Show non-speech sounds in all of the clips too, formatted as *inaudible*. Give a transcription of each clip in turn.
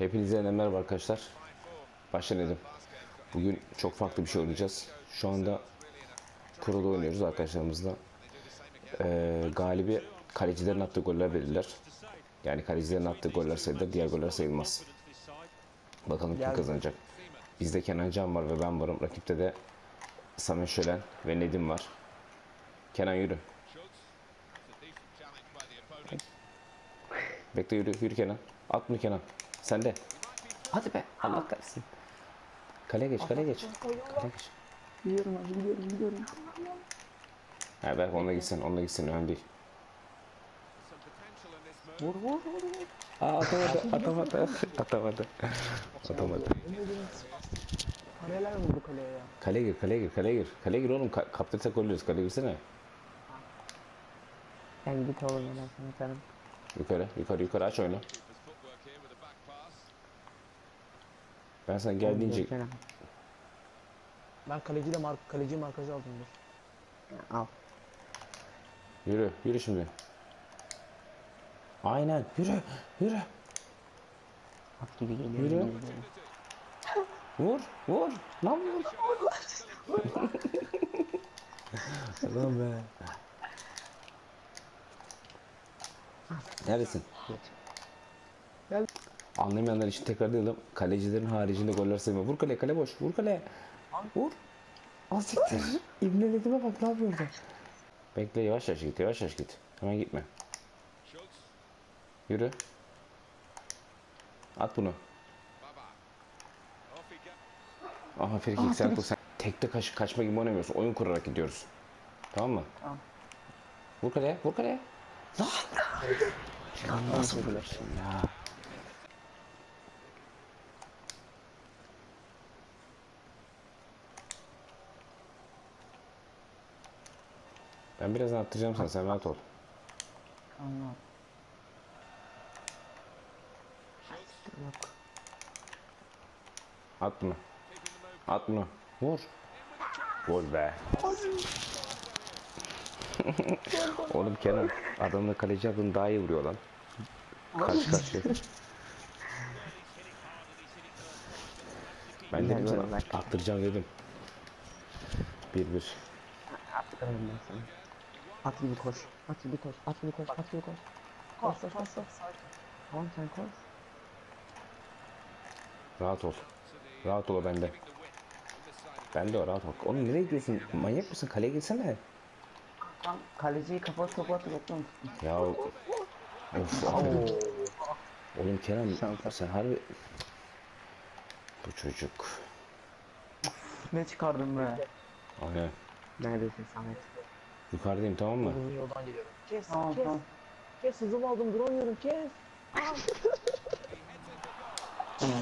Hepinize merhaba arkadaşlar. Başlayalım. Bugün çok farklı bir şey oynayacağız. Şu anda Pro'da oynuyoruz arkadaşlarımızla. Ee, galibi kalecilerin attığı goller verirler. Yani kalecilerin attığı goller sayılır, diğer goller sayılmaz. Bakalım kim kazanacak. Bizde Kenan Can var ve ben varım. Rakipte de Samet Şölen ve Nedim var. Kenan yürü. Bekle yürü, yürü Kenan. At mı Kenan? Sen de. Hadi be. Allah kahretsin. Kaleye geç, kaleye geç. Kaleye geç. Biliyorum abi biliyorum biliyorum. Ha ver onunla gitsin, onunla gitsin. Önemli değil. Vur vur vur vur. Aa atamadı, atamadı. atamadı. atamadı. Kareler vurdu kaleye ya. Kaleye gir, kaleye gir, kaleye gir. Kaleye gir oğlum. Ka kaptırsak golüyoruz. Kaleye girsene. Sen git oğlum ben sana atarım. Yukarı, yukarı, yukarı. Aç oyunu. Ben sana geldiğince... Ben kaleciyle mark kaleci markajı aldım dur. Al. Yürü, yürü şimdi. Aynen. Yürü, yürü. At gibi geliyor. Yürü. Vur, vur. Lan vur. Lan be. Neredesin? Geç. Anlamayanlar için tekrarlayalım. Kalecilerin haricinde goller sayma. Vur kale, kale boş. Vur kale. Vur. Az siktir. *laughs* İbnelediğime bak ne yapıyorsun? Bekle yavaş yavaş git, yavaş yavaş git. Hemen gitme. Yürü. At bunu. Aha frikik sen sen tekte kaç, kaçma gibi oynamıyorsun. Oyun kurarak gidiyoruz. Tamam mı? Tamam. Vur kaleye, vur kaleye. Lan! Lan nasıl vurursun ya? Ben birazdan attıracağım sana, sen rahat ol. Anla. Yok. At bunu. At bunu. Vur. Gol be. *laughs* Oğlum Kenan, adamla kaleci adını daha iyi vuruyor lan. Karşı karşıya. Ben dedim Güzel sana, attıracağım dedim. Bir bir. Attırırım ben sana. At gibi koş. At gibi koş. At gibi koş. At gibi koş. Koş koş koş. koş. Tamam sen koş. Rahat ol. Rahat ol bende. Bende o rahat ol. Oğlum nereye gidiyorsun? Manyak mısın? Kaleye gitsene. Tam kaleciyi kafa topu atıp bekliyorum. Ya of abi. Oğlum Kenan Şansa. sen harbi bu çocuk. Ne çıkardın be? Aynen. Neredesin Samet? Yukarıdayım tamam mı? Uzun yoldan geliyorum. Kes Tamam kes. tamam. Kes hızımı aldım duramıyorum kes.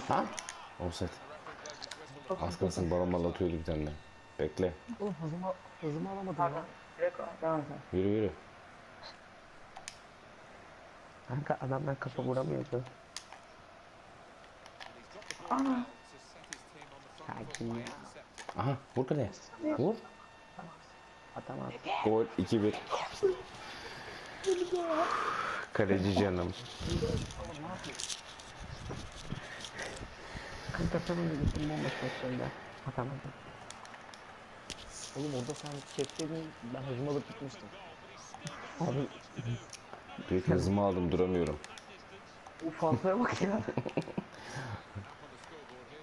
Ha? Offset. Az kalsın balon mal atıyordu bir tane. Bekle. Oğlum hızımı, hızımı alamadım ya. Direkt devam. Yürü yürü. Kanka adamlar kafa vuramıyordu. Sakin ya. Aha vur kaleye. Vur. Atamaz. Gol 2-1. Kaleci canım. Kanka sen onu gittin bomboş pozisyonda. Atamadım. Oğlum orada sen kesseydin ben hızımı alıp gitmiştim. Abi Büyük hızımı aldım duramıyorum. bu fazlaya bak ya. *laughs*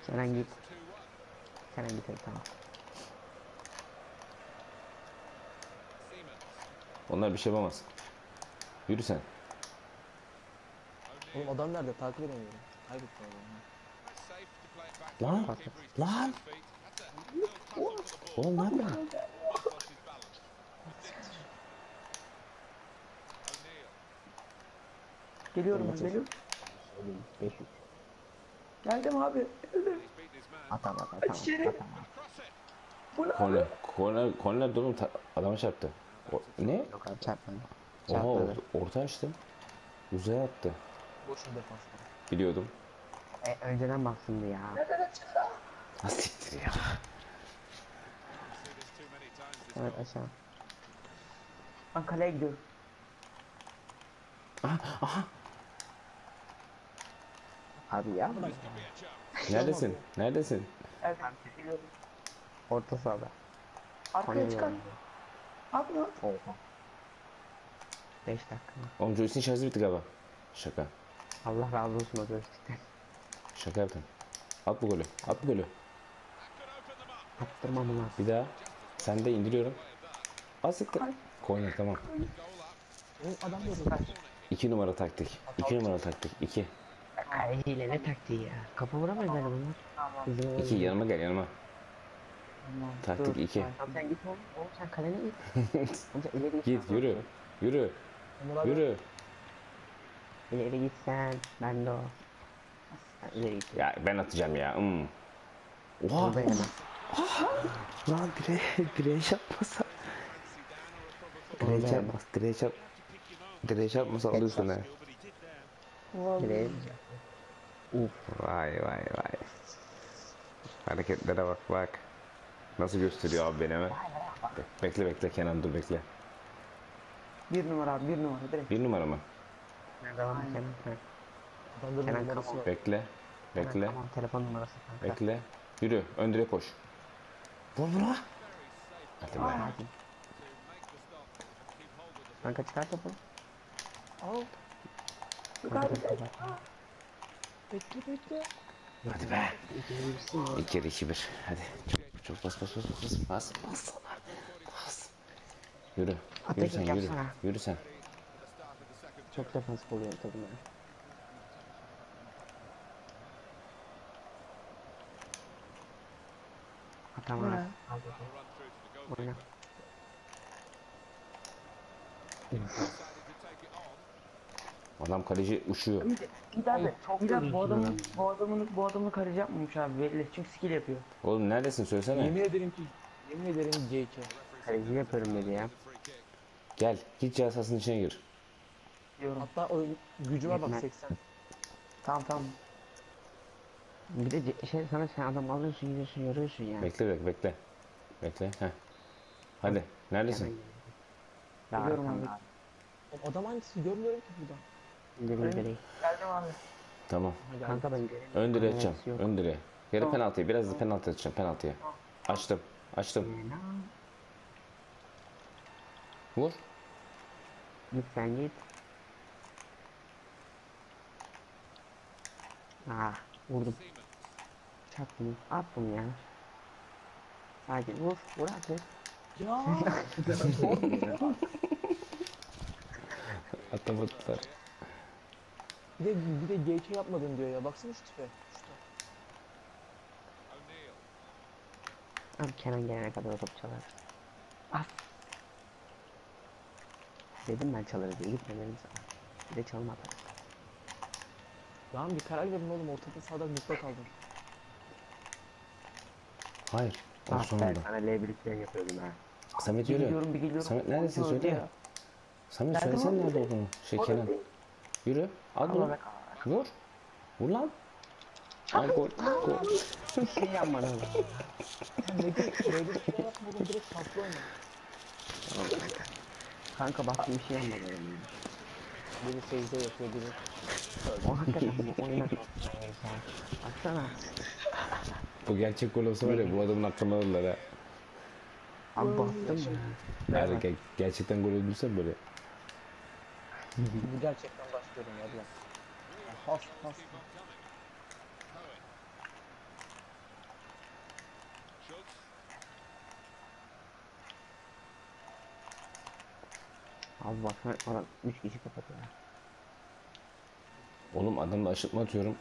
Kenan git. Kenan git hadi tamam. Onlar bir şey yapamaz. Yürü sen. Oğlum adam nerede takip edemiyorum. Kaybettim adamı. Lan. Lan. Oğlum ne yapıyorsun? Geliyorum geliyorum. 500. Geldim abi. Geldim. Atam atam atam. atam. Korner. Korner, korner durum adama çarptı. O, ne? Yok abi çarpmadı. Oha Çarpmadı. orta, orta açtı. Uzaya attı. Boşun defansta. Biliyordum. E, önceden baksındı ya. Ha siktir ya. Evet aşağı. Ben kaleye gidiyorum. Aha, aha. Abi ya. Neredesin? Neredesin? Evet. Orta sahada. Arkaya çıkar. Abi lan. Oha. 5 dakika. Oğlum Joyce'in şarjı bitti galiba. Şaka. Allah razı olsun o joystickten. Şaka yaptım. At bu golü. At bu golü. Attırmam ulan. Bir daha. Sen de indiriyorum. Siktir. Corner tamam. Oğlum adam da 2 numara taktik. 2 numara taktik. 2. Kaleciyle ne taktiği ya. Kafa vuramıyor böyle bunlar. Hızlı 2 yanıma gel yanıma. Taktik 2. Tamam sen git oğlum. Oğlum sen kalene git. Oğlum sen ileri git. Git yürü. Yürü. Yürü. İleri git sen. Ben de o. Sen ileri git. Ya ben atacağım ya. Hmm. Oha. Yemez. Lan direğe, direğe çarpmasa. Direğe çarpmaz. Direğe çarp. Direğe çarpmasa alıyorsun ha. Direğe Uf. Vay vay vay. Hareketlere bak bak. Nasıl gösteriyor abi beni hemen. Bekle bekle Kenan dur bekle. Bir numara abi bir numara direkt. Bir numara mı? Devam Kenan. Kenan numarası var. Bekle. Bekle. Tamam telefon numarası kanka. Bekle. Yürü. Ön direğe koş. Vur vur Hadi be. Kanka çıkar topu. Al. Kanka. Bekle bekle. Hadi be. İki kere iki bir. Hadi. Çok, çok bas bas bas bas bas bas sana. Bas. Yürü. Yürü sen yürü. yapsana. Yürü sen. Çok defansif oluyor? Oyna. Adam kaleci uçuyor. Git abi. çok Git abi bu yorucu adamın bu adamın bu adamın kaleci yapmamış abi belli. Çünkü skill yapıyor. Oğlum neredesin söylesene. Yemin ederim ki yemin ederim JK. Kaleci yapıyorum dedi ya. Gel. Git cihazasının içine gir. Diyorum. Hatta o gücüme bak Yetmez. 80. Tamam tamam. Bir de şey sana sen adam alıyorsun gidiyorsun yoruyorsun ya. Bekle bekle bekle. Bekle. Heh. Hadi. Neredesin? Daha Biliyorum arkamda. abi. Oğlum Adam hangisi görmüyorum ki buradan. Geldim abi. Tamam. Kanka ben göremiyorum. Ön direğe atacağım. yok. Ön direğe. Geri penaltıya. Biraz da penaltı atacağım. Penaltıya. Açtım. Açtım. Vur. Git sen git. Ah vurdum. Çak bunu. At bunu ya. Hadi vur. Vur artık. Ya. *laughs* Atamadılar. Bir de bir de JK yapmadın diyor ya. Baksana şu tipe. Abi Kenan gelene kadar top çalar. As. Dedim ben çalarız diye gitme dedim sana. Bir de çalmadı. Lan bir karar verin oğlum ortada sağda mutlu kaldım. Hayır. O Ah ben sonunda. sana L1 plan yapıyordum ha. Samet Bir yürü. gidiyorum bir geliyorum. Samet neredesin söyle. ya. Samet Nerede söylesene lan? nerede olduğunu. Şey Kenan. Yürü. Al bunu. Vur. Vur lan. Al gol. Gol. Şey tatlı oyna. Kanka bak bir şey yapmadı oğlum. Biri secde yapıyor biri. Hakikaten bu gerçek gol olsa var ya bu adamın aklına alırlar ha. Abi bastım ya. Ge- gerçekten gol öldürsen böyle. Bu gerçekten başlıyorum ya. Ya Has has. Abi baksana adam 3 kişi kapatıyor. Oğlum adamla aşırtma atıyorum.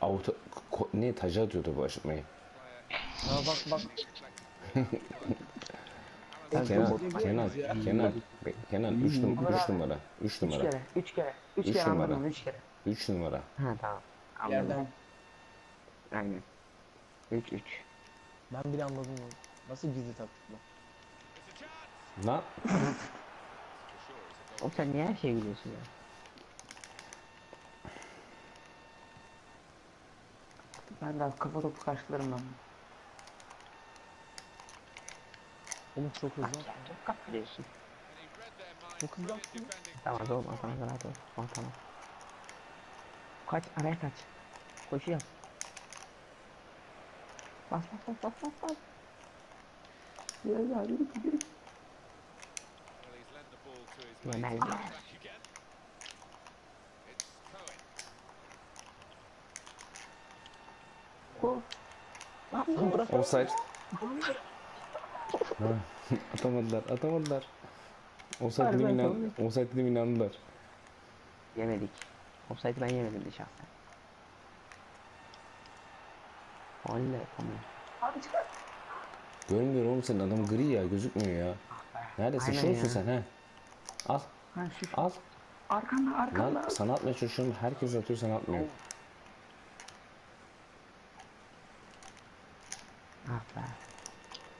Avuta, ne taca atıyordu bu aşırtmayı. Ya bak bak. *laughs* Kenan, Kenan, Kenan, Be- Kenan 3 numara, 3 numara, 3 Üç numara, kere. Üç kere. Üç Üç kere numara. anladım üç kere. 3 numara. Ha tamam. Anladım. Yerden. Aynen. 3 3. Ben bile anladım onu. Nasıl gizli taktik bu? Lan *laughs* Oğlum sen niye her şeye gülüyorsun ya? Ben de kafa topu karşılarım ben. Oğlum çok hızlı. Bak ya çok kaptırıyorsun. Çok hızlı attın. Tamam oğlum tamam rahat ol. Tamam tamam. Kaç araya kaç. Koşuyor. Bas bas bas bas bas bas. Ya ya yürü yürü. Yemel ya. Ko. Lan bırak. Offside. Atamadılar, atamadılar. Harbiden dedim inan, offside dedim inandılar. Yemedik. Offside'ı ben yemedim de şahsen. Oley tamam. Görmüyorum oğlum senin adam gri ya, gözükmüyor ya. Neredesin? Aynen Şu musun ya. sen he? Al, Ha şu şu. al. Arkanda arkanda. Lan sana atmaya çalışıyorum, herkes atıyor sana atmıyor. Ah be.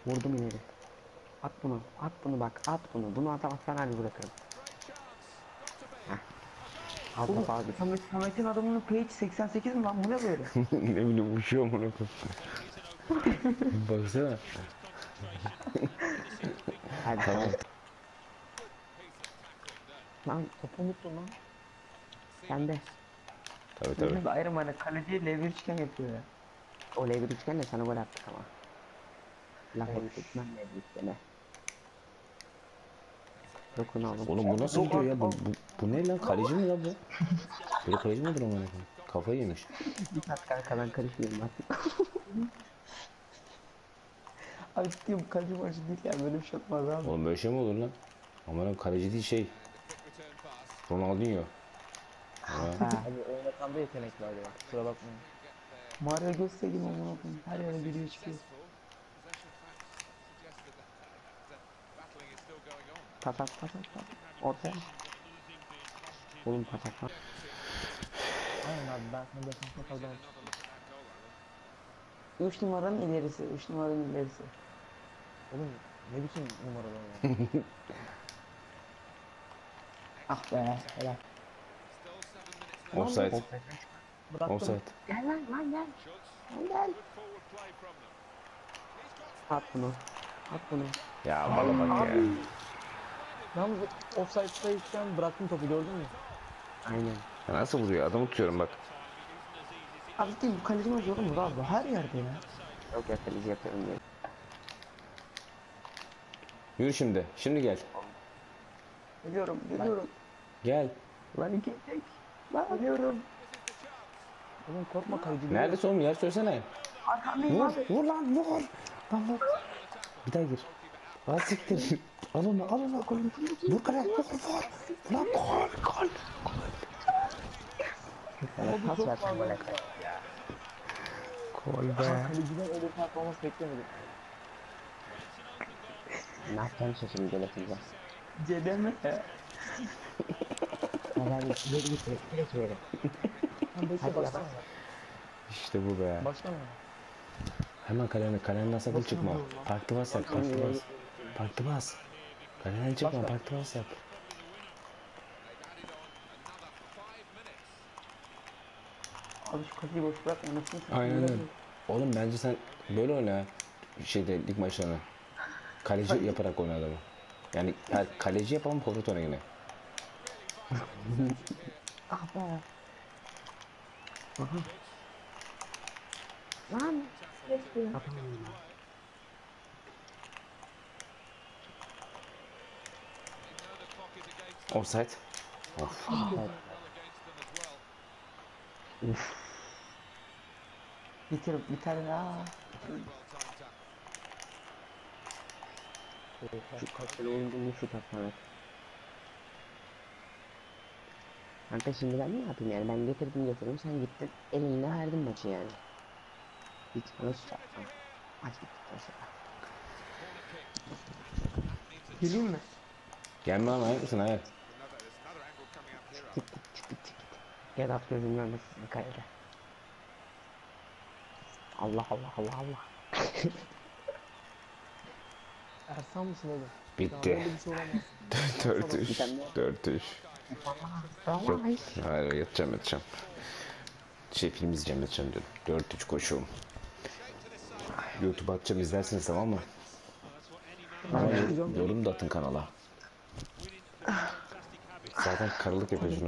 Vurdum ileri. At bunu. At bunu bak. At bunu. Bunu atamazsan hadi bırakırım. Heh. Al baba abi. Samet, Samet'in adamının page 88 mi lan bu ne böyle? *laughs* ne bileyim uçuyor mu ne *laughs* Baksana. Hadi Tamam. Lan topu unuttun lan. Sen de. Tabii tabii. Bizim de ayrım hani kaleciye L1 üçgen yapıyor ya. O L1 üçgenle sana gol attık ama. Laf etmem L1 üçgene. Dokun oğlum. Oğlum bu nasıl gidiyor ya? Bu, bu, bu ne lan? Kaleci mi lan bu? *laughs* Böyle kaleci mi olur ama? Kafayı yemiş. Bir kat kanka ben karışmıyorum artık. *laughs* Abi ciddiyim kaleci maçı değil ya böyle bir şey olmaz abi. Oğlum böyle şey mi olur lan? Aman kaleci değil şey. Ronaldinho. Ya. Ha. Abi oynatan da yetenek var ya. Kusura bakmayın. Mario göstereyim amına koyayım. Her yere giriyor çıkıyor. Pas at pas at pas. Ortaya. Oğlum pas at lan. Aynen abi ben sana defansına kaldım. 3 numaranın ilerisi, 3 numaranın ilerisi. Oğlum ne biçim numaralar ya. *laughs* Ah be, helal. Offside. Bıraktım. Offside. Gel lan lan gel. Lan gel. At bunu. At bunu. Ya valla bak ya. Yalnız offside'dayken bıraktım topu gördün mü? Aynen. Ya Nasıl vuruyor? Adamı tutuyorum bak. Abi ciddiyim bu kaleci maçı oğlum bu abi her yerde ya. Yok ya kaleci yapıyorum diye. Yürü şimdi. Şimdi gel. Geliyorum, geliyorum. Gel. Lan iki tek. Lan geliyorum. Oğlum korkma kaleci. Neredesin oğlum? Yer söylesene. Arkandayım Vur. abi. Vur lan vur. Lan vur. Bir daha gir. Lan siktir. Al onu al onu. Vur kale. Vur vur. Lan gol gol. Sana pas versin gol at. Gol be. Kaleciden öyle bir performans beklemedim. Ne yapacağım şimdi gol atınca. Cedeme. Hadi hadi ileri git. Direkt ileri. Sen bekle Hadi baksana. yavaş. İşte bu be. Başlama. Hemen kalene, kalenden sakın çıkma. Parkta bas yap, parkta bas. Parkta bas. Kalenden çıkma, parkta bas yap. Abi şu kaleciyi boş bırakma anasını satayım. Aynen öyle. Oğlum bence sen böyle oyna. Şeyde lig maçlarını. Kaleci yaparak oyna adamı. Yani ha, kaleci yap ama forvet oyna yine. *laughs* Ah be. Lan. Offside. Of. Bitir, biter ya. Şu kaliteli oyuncunun şut atmak. Kanka şimdi ben ne yapayım yani ben getirdim getirdim sen gittin elinle verdin maçı yani. Hiç bana şut atma. Maç bittikten sonra. Geleyim mi? Gelme lan ayak mısın ayak? Çık git çık git çık git. Gel at gözüm görmesin bir kalede. Allah Allah Allah Allah. *laughs* Ersan mısın oğlum? Ya Bitti. böyle bir şey olamaz. 4-3. 4-3. Allah Yok. Hayır yatacağım yatacağım. Şey film izleyeceğim yatacağım diyorum. 4-3 koşuyorum. YouTube atacağım izlersiniz tamam mı? Ama yorum da atın kanala. Zaten karılık yapıyorsun.